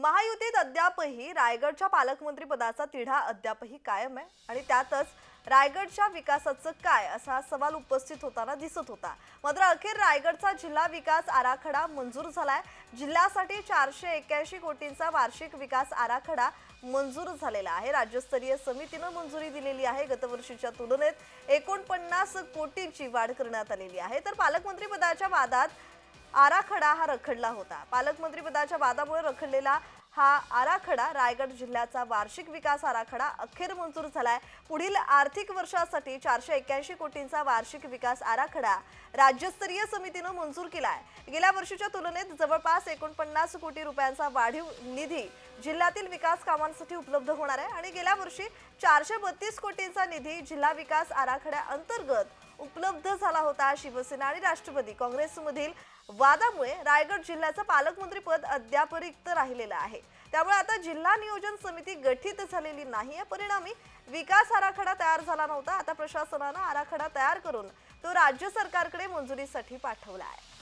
महायुतीत अद्यापही रायगडच्या पालकमंत्री पदाचा तिढा अद्यापही कायम आहे. आणि त्यातच रायगडच्या विकासाचं काय असा सवाल उपस्थित होताना दिसत होता. मात्र अखेर रायगडचा जिल्हा विकास आराखडा मंजूर झालाय. जिल्ह्यासाठी चारशे एक्याऐंशी कोटींचा वार्षिक विकास आराखडा मंजूर झालेला आहे. राज्यस्तरीय समितीनं मंजुरी दिलेली आहे. गतवर्षीच्या तुलनेत एकोणपन्नास कोटींची वाढ करण्यात आलेली आहे. तर पालकमंत्री पदाच्या वादात आराखडा हा रखडला होता. पालकमंत्रीपदाच्या वादामुळे रखडलेला हा आराखडा रायगड जिल्ह्याचा वार्षिक विकास आराखडा अखेर मंजूर झालाय. पुढील आर्थिक वर्षासाठी चारशे एक्याऐंशी कोटींचा वार्षिक विकास आराखडा राज्यस्तरीय समितीनं मंजूर केलाय. गेल्या वर्षीच्या तुलनेत जवळपास एकोणपन्नास कोटी रुपयांचा वाढीव निधी जिल्ह्यातील विकास कामांसाठी उपलब्ध होणार आहे आणि गेल्या वर्षी चारशे बत्तीस कोटींचा निधी जिल्हा विकास आराखड्या अंतर्गत उपलब्ध झाला होता शिवसेना आणि राष्ट्रवादी काँग्रेसमधील वादामुळे रायगड जिल्ह्याचं पालकमंत्री पद अद्याप रिक्त राहिलेलं आहे. त्यामुळे आता जिल्हा नियोजन समिती गठीत झालेली नाही आहे. परिणामी विकास आराखडा तयार झाला नव्हता. आता प्रशासनानं आराखडा तयार करून तो राज्य सरकारकडे मंजुरीसाठी पाठवला आहे.